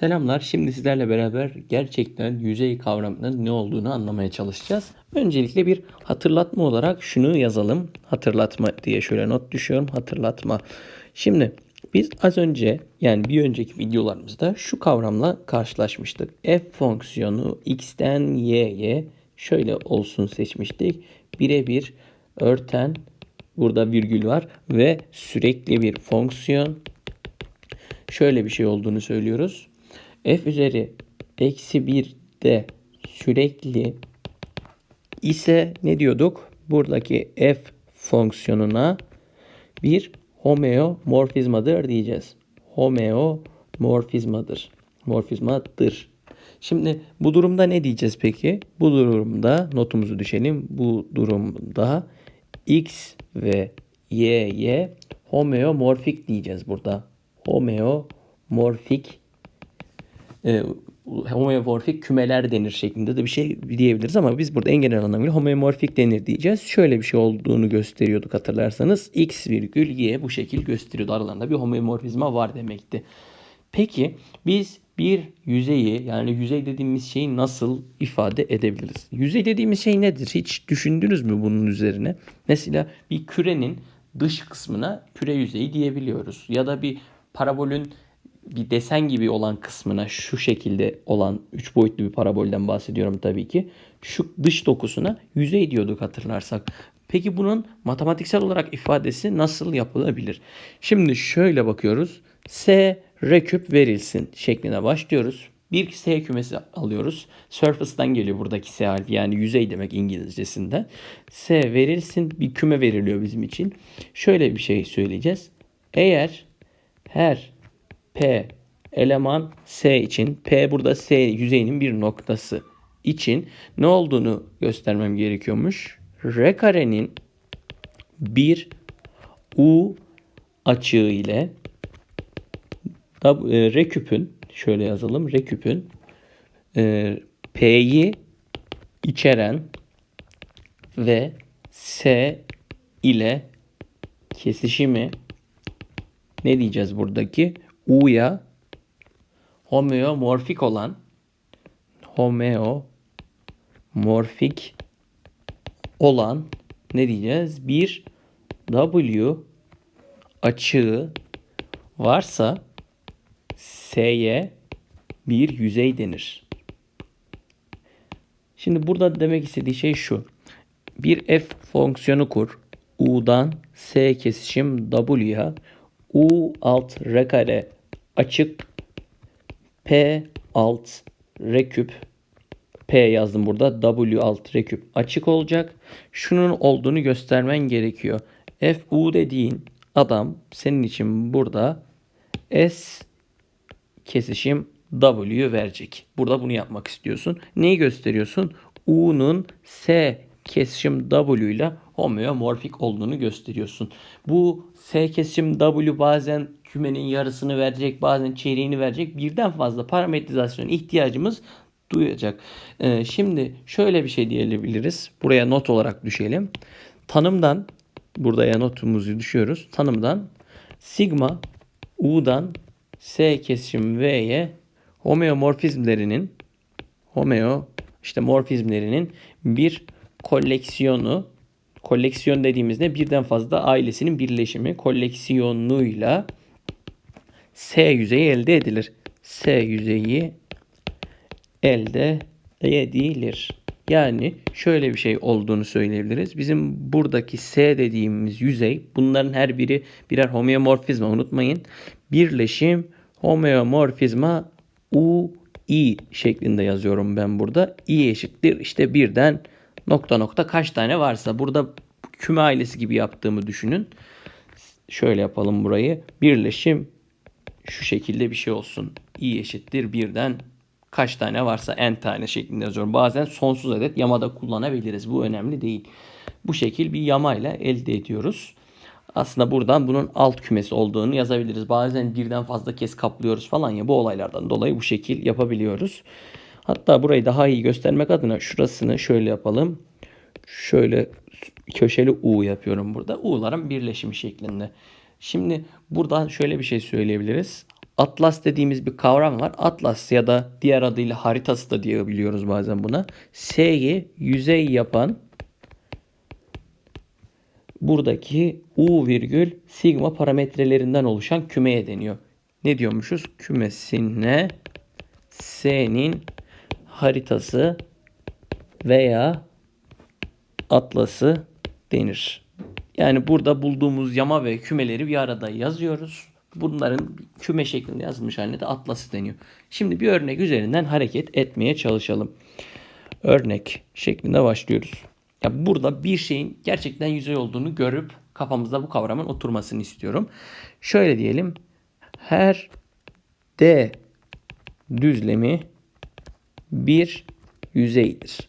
Selamlar. Şimdi sizlerle beraber gerçekten yüzey kavramının ne olduğunu anlamaya çalışacağız. Öncelikle bir hatırlatma olarak şunu yazalım. Hatırlatma diye şöyle not düşüyorum. Hatırlatma. Şimdi biz az önce yani bir önceki videolarımızda şu kavramla karşılaşmıştık. F fonksiyonu x'ten y'ye şöyle olsun seçmiştik. Birebir örten burada virgül var ve sürekli bir fonksiyon şöyle bir şey olduğunu söylüyoruz. F üzeri eksi 1 de sürekli ise ne diyorduk? Buradaki f fonksiyonuna bir homeomorfizmadır diyeceğiz. Homeomorfizmadır. Morfizmadır. Şimdi bu durumda ne diyeceğiz peki? Bu durumda notumuzu düşelim. Bu durumda x ve y'ye homeomorfik diyeceğiz burada. Homeomorfik e, homeomorfik kümeler denir şeklinde de bir şey diyebiliriz ama biz burada en genel anlamıyla homeomorfik denir diyeceğiz. Şöyle bir şey olduğunu gösteriyorduk hatırlarsanız. X virgül Y bu şekil gösteriyordu. Aralarında bir homeomorfizma var demekti. Peki biz bir yüzeyi yani yüzey dediğimiz şeyi nasıl ifade edebiliriz? Yüzey dediğimiz şey nedir? Hiç düşündünüz mü bunun üzerine? Mesela bir kürenin dış kısmına küre yüzeyi diyebiliyoruz. Ya da bir parabolün bir desen gibi olan kısmına şu şekilde olan 3 boyutlu bir parabolden bahsediyorum tabii ki. Şu dış dokusuna yüzey diyorduk hatırlarsak. Peki bunun matematiksel olarak ifadesi nasıl yapılabilir? Şimdi şöyle bakıyoruz. S R küp verilsin şekline başlıyoruz. Bir S kümesi alıyoruz. Surface'dan geliyor buradaki S harfi yani yüzey demek İngilizcesinde. S verilsin bir küme veriliyor bizim için. Şöyle bir şey söyleyeceğiz. Eğer her P eleman S için P burada S yüzeyinin bir noktası için ne olduğunu göstermem gerekiyormuş. R karenin bir U açığı ile e, R küpün şöyle yazalım R küpün e, P'yi içeren ve S ile kesişimi ne diyeceğiz buradaki? U'ya homeomorfik olan homeomorfik olan ne diyeceğiz? Bir W açığı varsa S'ye bir yüzey denir. Şimdi burada demek istediği şey şu. Bir f fonksiyonu kur. U'dan S kesişim W'ya U alt R kare açık P alt R küp P yazdım burada. W alt R küp açık olacak. Şunun olduğunu göstermen gerekiyor. F U dediğin adam senin için burada S kesişim W verecek. Burada bunu yapmak istiyorsun. Neyi gösteriyorsun? U'nun S kesişim W ile homeomorfik olduğunu gösteriyorsun. Bu S kesişim W bazen kümenin yarısını verecek, bazen çeyreğini verecek. Birden fazla parametrizasyon ihtiyacımız duyacak. Ee, şimdi şöyle bir şey diyebiliriz. Buraya not olarak düşelim. Tanımdan buraya notumuzu düşüyoruz. Tanımdan sigma U'dan S kesişim V'ye homeomorfizmlerinin homeo işte morfizmlerinin bir koleksiyonu koleksiyon dediğimizde birden fazla ailesinin birleşimi koleksiyonuyla S yüzeyi elde edilir. S yüzeyi elde edilir. Yani şöyle bir şey olduğunu söyleyebiliriz. Bizim buradaki S dediğimiz yüzey bunların her biri birer homeomorfizma unutmayın. Birleşim homeomorfizma U i şeklinde yazıyorum ben burada. i eşittir işte birden nokta nokta kaç tane varsa burada küme ailesi gibi yaptığımı düşünün. Şöyle yapalım burayı. Birleşim şu şekilde bir şey olsun. i eşittir birden kaç tane varsa n tane şeklinde yazıyorum. Bazen sonsuz adet yamada kullanabiliriz. Bu önemli değil. Bu şekil bir yamayla elde ediyoruz. Aslında buradan bunun alt kümesi olduğunu yazabiliriz. Bazen birden fazla kez kaplıyoruz falan ya bu olaylardan dolayı bu şekil yapabiliyoruz. Hatta burayı daha iyi göstermek adına şurasını şöyle yapalım. Şöyle köşeli U yapıyorum burada. U'ların birleşimi şeklinde. Şimdi buradan şöyle bir şey söyleyebiliriz. Atlas dediğimiz bir kavram var. Atlas ya da diğer adıyla haritası da diyebiliyoruz bazen buna. S'yi yüzey yapan buradaki U virgül sigma parametrelerinden oluşan kümeye deniyor. Ne diyormuşuz? Kümesine S'nin haritası veya atlası denir. Yani burada bulduğumuz yama ve kümeleri bir arada yazıyoruz. Bunların küme şeklinde yazılmış haline de atlası deniyor. Şimdi bir örnek üzerinden hareket etmeye çalışalım. Örnek şeklinde başlıyoruz. Ya burada bir şeyin gerçekten yüzey olduğunu görüp kafamızda bu kavramın oturmasını istiyorum. Şöyle diyelim. Her D düzlemi bir yüzeydir.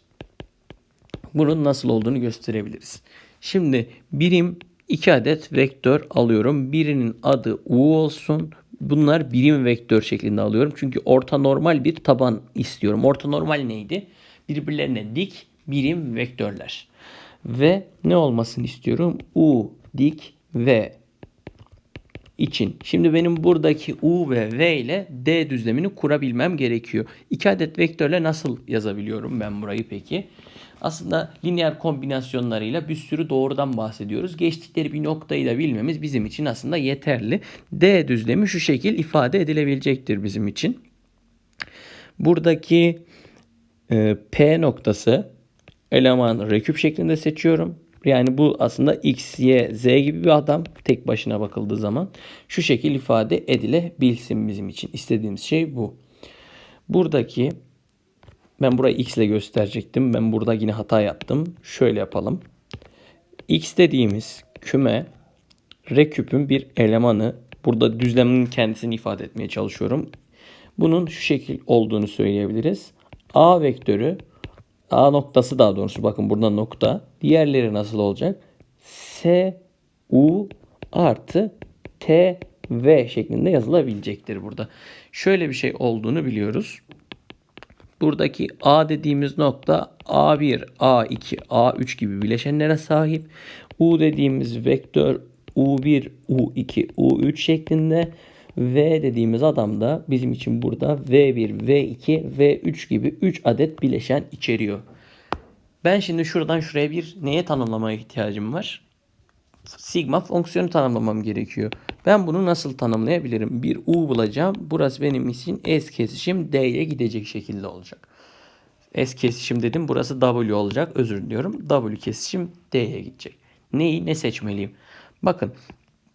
Bunun nasıl olduğunu gösterebiliriz. Şimdi birim 2 adet vektör alıyorum. Birinin adı U olsun. Bunlar birim vektör şeklinde alıyorum. Çünkü orta normal bir taban istiyorum. Orta normal neydi? Birbirlerine dik birim vektörler. Ve ne olmasını istiyorum? U dik V için. Şimdi benim buradaki U ve V ile D düzlemini kurabilmem gerekiyor. İki adet vektörle nasıl yazabiliyorum ben burayı peki? Aslında lineer kombinasyonlarıyla bir sürü doğrudan bahsediyoruz. Geçtikleri bir noktayı da bilmemiz bizim için aslında yeterli. D düzlemi şu şekil ifade edilebilecektir bizim için. Buradaki e, P noktası eleman reküp şeklinde seçiyorum. Yani bu aslında X, Y, Z gibi bir adam tek başına bakıldığı zaman şu şekil ifade edilebilsin bizim için. istediğimiz şey bu. Buradaki ben burayı X ile gösterecektim. Ben burada yine hata yaptım. Şöyle yapalım. X dediğimiz küme reküpün bir elemanı. Burada düzlemin kendisini ifade etmeye çalışıyorum. Bunun şu şekil olduğunu söyleyebiliriz. A vektörü A noktası daha doğrusu bakın burada nokta. Diğerleri nasıl olacak? S, U artı T, V şeklinde yazılabilecektir burada. Şöyle bir şey olduğunu biliyoruz. Buradaki A dediğimiz nokta A1, A2, A3 gibi bileşenlere sahip. U dediğimiz vektör U1, U2, U3 şeklinde. V dediğimiz adam da bizim için burada V1, V2, V3 gibi 3 adet bileşen içeriyor. Ben şimdi şuradan şuraya bir neye tanımlamaya ihtiyacım var? Sigma fonksiyonu tanımlamam gerekiyor. Ben bunu nasıl tanımlayabilirim? Bir U bulacağım. Burası benim için S kesişim D'ye gidecek şekilde olacak. S kesişim dedim. Burası W olacak. Özür diliyorum. W kesişim D'ye gidecek. Neyi ne seçmeliyim? Bakın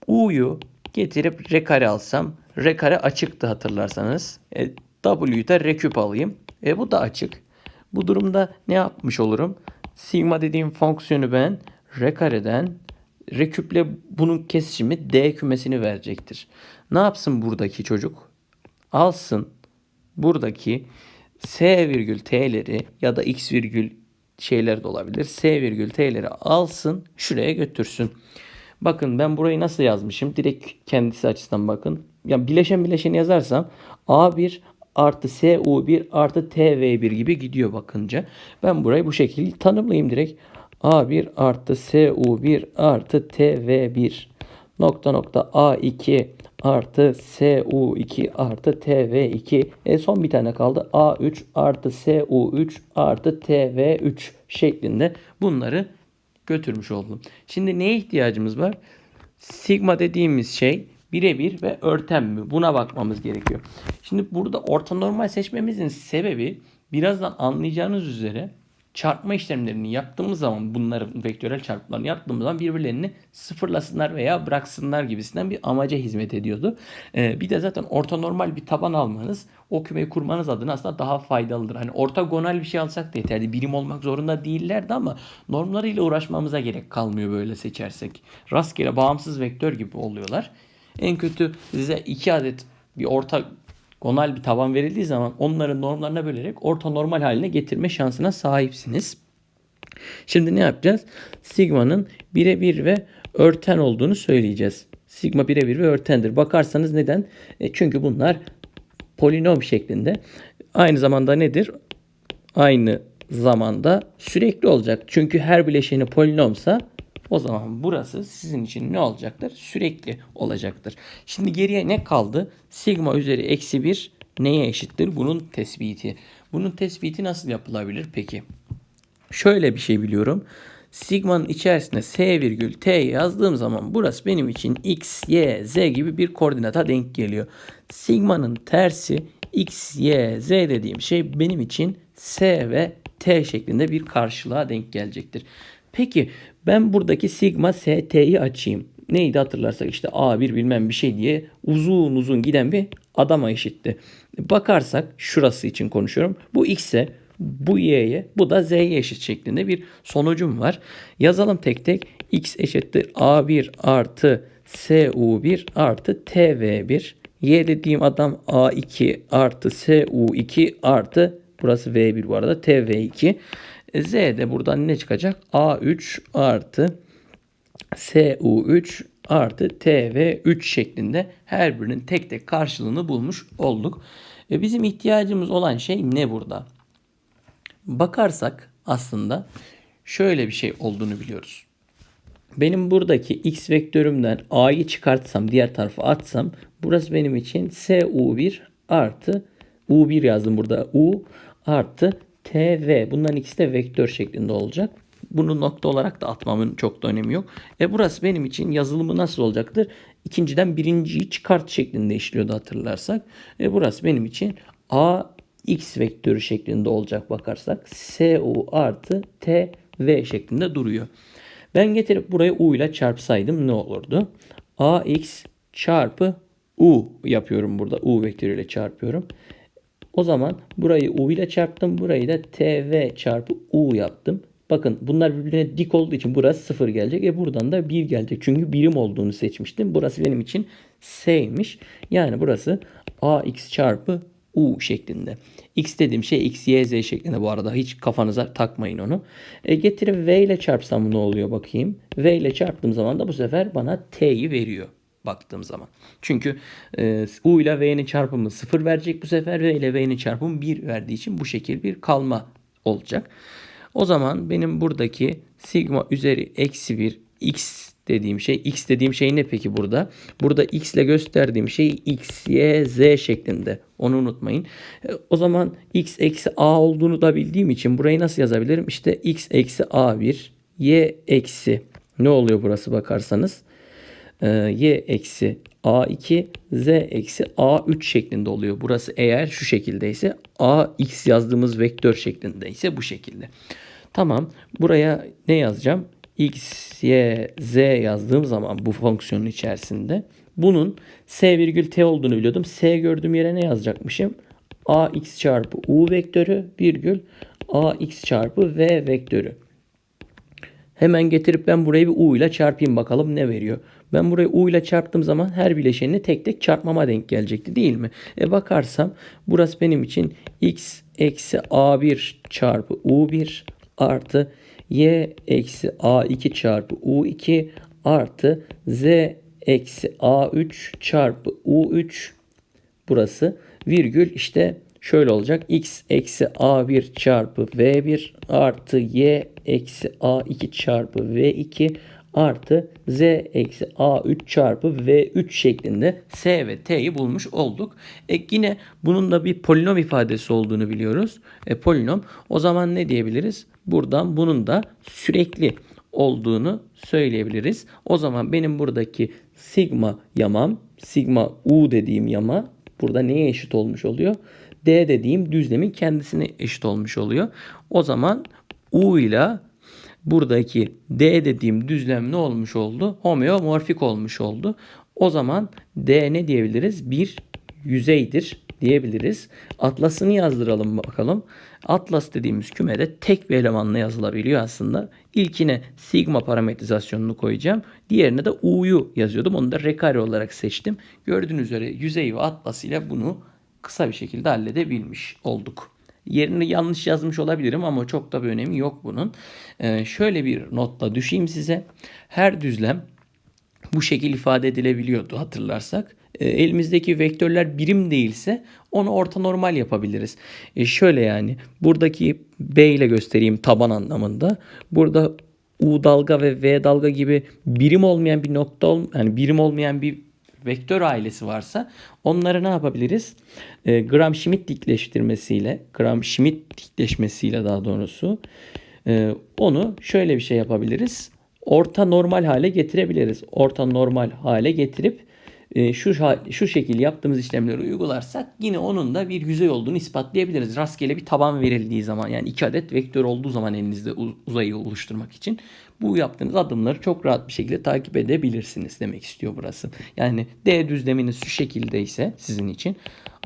U'yu getirip R kare alsam R kare açıktı hatırlarsanız. E, W'yu da R küp alayım. E, bu da açık. Bu durumda ne yapmış olurum? Sigma dediğim fonksiyonu ben R kareden R küple bunun kesişimi D kümesini verecektir. Ne yapsın buradaki çocuk? Alsın buradaki S virgül T'leri ya da X virgül şeyler de olabilir. S virgül T'leri alsın şuraya götürsün. Bakın ben burayı nasıl yazmışım? Direkt kendisi açısından bakın. Ya bileşen bileşeni yazarsam A1 artı SU1 artı TV1 gibi gidiyor bakınca. Ben burayı bu şekilde tanımlayayım direkt. A1 artı SU1 artı TV1 nokta nokta A2 artı SU2 artı TV2 e son bir tane kaldı A3 artı SU3 artı TV3 şeklinde bunları götürmüş oldum. Şimdi neye ihtiyacımız var? Sigma dediğimiz şey birebir ve örtem mi? Buna bakmamız gerekiyor. Şimdi burada orta normal seçmemizin sebebi birazdan anlayacağınız üzere çarpma işlemlerini yaptığımız zaman bunların vektörel çarpmalarını yaptığımız zaman birbirlerini sıfırlasınlar veya bıraksınlar gibisinden bir amaca hizmet ediyordu. Ee, bir de zaten orta normal bir taban almanız o kümeyi kurmanız adına aslında daha faydalıdır. Hani ortagonal bir şey alsak da yeterli. Birim olmak zorunda değillerdi ama normlarıyla uğraşmamıza gerek kalmıyor böyle seçersek. Rastgele bağımsız vektör gibi oluyorlar. En kötü size iki adet bir orta gonal bir taban verildiği zaman onların normlarına bölerek orta normal haline getirme şansına sahipsiniz. Şimdi ne yapacağız? Sigma'nın birebir ve örten olduğunu söyleyeceğiz. Sigma birebir ve örtendir. Bakarsanız neden? E çünkü bunlar polinom şeklinde. Aynı zamanda nedir? Aynı zamanda sürekli olacak. Çünkü her bileşeni polinomsa O zaman burası sizin için ne olacaktır? Sürekli olacaktır. Şimdi geriye ne kaldı? Sigma üzeri eksi 1 neye eşittir? Bunun tespiti. Bunun tespiti nasıl yapılabilir peki? Şöyle bir şey biliyorum. Sigma'nın içerisine s virgül t yazdığım zaman burası benim için x, y, z gibi bir koordinata denk geliyor. Sigma'nın tersi x, y, z dediğim şey benim için s ve t şeklinde bir karşılığa denk gelecektir. Peki ben buradaki sigma st'yi açayım. Neydi hatırlarsak işte a1 bilmem bir şey diye uzun uzun giden bir adama eşitti. Bakarsak şurası için konuşuyorum. Bu x'e bu y'ye bu da z'ye eşit şeklinde bir sonucum var. Yazalım tek tek. x eşittir a1 artı su1 artı tv1. y dediğim adam a2 artı su2 artı burası v1 bu arada tv2. Z de buradan ne çıkacak? A3 artı SU3 artı TV3 şeklinde her birinin tek tek karşılığını bulmuş olduk. E bizim ihtiyacımız olan şey ne burada? Bakarsak aslında şöyle bir şey olduğunu biliyoruz. Benim buradaki x vektörümden a'yı çıkartsam diğer tarafa atsam burası benim için SU1 artı U1 yazdım burada U artı TV. Bunların ikisi de vektör şeklinde olacak. Bunu nokta olarak da atmamın çok da önemi yok. E burası benim için yazılımı nasıl olacaktır? İkinciden birinciyi çıkart şeklinde işliyordu hatırlarsak. E burası benim için A x vektörü şeklinde olacak bakarsak. SU artı TV şeklinde duruyor. Ben getirip burayı U ile çarpsaydım ne olurdu? AX çarpı U yapıyorum burada. U vektörüyle çarpıyorum. O zaman burayı U ile çarptım. Burayı da TV çarpı U yaptım. Bakın bunlar birbirine dik olduğu için burası 0 gelecek. E buradan da 1 gelecek. Çünkü birim olduğunu seçmiştim. Burası benim için S'ymiş. Yani burası AX çarpı U şeklinde. X dediğim şey X, Y, Z şeklinde bu arada. Hiç kafanıza takmayın onu. E getirip V ile çarpsam ne oluyor bakayım. V ile çarptığım zaman da bu sefer bana T'yi veriyor baktığım zaman. Çünkü e, U ile V'nin çarpımı 0 verecek bu sefer. V ile V'nin çarpımı 1 verdiği için bu şekil bir kalma olacak. O zaman benim buradaki sigma üzeri eksi 1 x dediğim şey x dediğim şey ne peki burada? Burada x ile gösterdiğim şey x, y, z şeklinde. Onu unutmayın. E, o zaman x eksi a olduğunu da bildiğim için burayı nasıl yazabilirim? İşte x eksi a1 y eksi ne oluyor burası bakarsanız? Ee, y eksi a2 z eksi a3 şeklinde oluyor. Burası eğer şu şekildeyse a x yazdığımız vektör şeklindeyse bu şekilde. Tamam. Buraya ne yazacağım? x, y, z yazdığım zaman bu fonksiyonun içerisinde bunun s virgül t olduğunu biliyordum. S gördüğüm yere ne yazacakmışım? ax çarpı u vektörü virgül ax çarpı v vektörü. Hemen getirip ben burayı bir u ile çarpayım bakalım ne veriyor. Ben burayı u ile çarptığım zaman her bileşenini tek tek çarpmama denk gelecekti değil mi? E bakarsam burası benim için x eksi a1 çarpı u1 artı y eksi a2 çarpı u2 artı z eksi a3 çarpı u3 burası virgül işte şöyle olacak. x eksi a1 çarpı v1 artı y eksi a2 çarpı v2 artı z eksi a3 çarpı v3 şeklinde s ve t'yi bulmuş olduk. E yine bunun da bir polinom ifadesi olduğunu biliyoruz. E, polinom o zaman ne diyebiliriz? Buradan bunun da sürekli olduğunu söyleyebiliriz. O zaman benim buradaki sigma yamam, sigma u dediğim yama burada neye eşit olmuş oluyor? D dediğim düzlemin kendisine eşit olmuş oluyor. O zaman u ile buradaki D dediğim düzlem ne olmuş oldu? Homeomorfik olmuş oldu. O zaman D ne diyebiliriz? Bir yüzeydir diyebiliriz. Atlasını yazdıralım bakalım. Atlas dediğimiz kümede tek bir elemanla yazılabiliyor aslında. İlkine sigma parametrizasyonunu koyacağım. Diğerine de u'yu yazıyordum. Onu da rekare olarak seçtim. Gördüğünüz üzere yüzey ve atlas ile bunu kısa bir şekilde halledebilmiş olduk. Yerini yanlış yazmış olabilirim ama çok da bir önemi yok bunun. Ee, şöyle bir notla düşeyim size. Her düzlem bu şekil ifade edilebiliyordu hatırlarsak. E, elimizdeki vektörler birim değilse onu orta normal yapabiliriz. E, şöyle yani buradaki B ile göstereyim taban anlamında. Burada U dalga ve V dalga gibi birim olmayan bir nokta yani birim olmayan bir vektör ailesi varsa onları ne yapabiliriz? E, Gram-Schmidt dikleştirmesiyle, Gram-Schmidt dikleşmesiyle daha doğrusu e, onu şöyle bir şey yapabiliriz. Orta normal hale getirebiliriz. Orta normal hale getirip şu ha- şu şekil yaptığımız işlemleri uygularsak yine onun da bir yüzey olduğunu ispatlayabiliriz. Rastgele bir taban verildiği zaman yani iki adet vektör olduğu zaman elinizde uzayı oluşturmak için bu yaptığınız adımları çok rahat bir şekilde takip edebilirsiniz demek istiyor burası. Yani D düzleminiz şu şekildeyse sizin için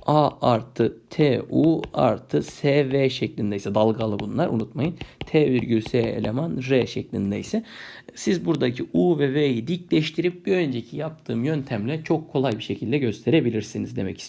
A artı T U artı S V şeklindeyse dalgalı bunlar unutmayın. T virgül S eleman R şeklindeyse siz buradaki U ve V'yi dikleştirip bir önceki yaptığım yöntemle çok kolay bir şekilde gösterebilirsiniz demek istiyorum.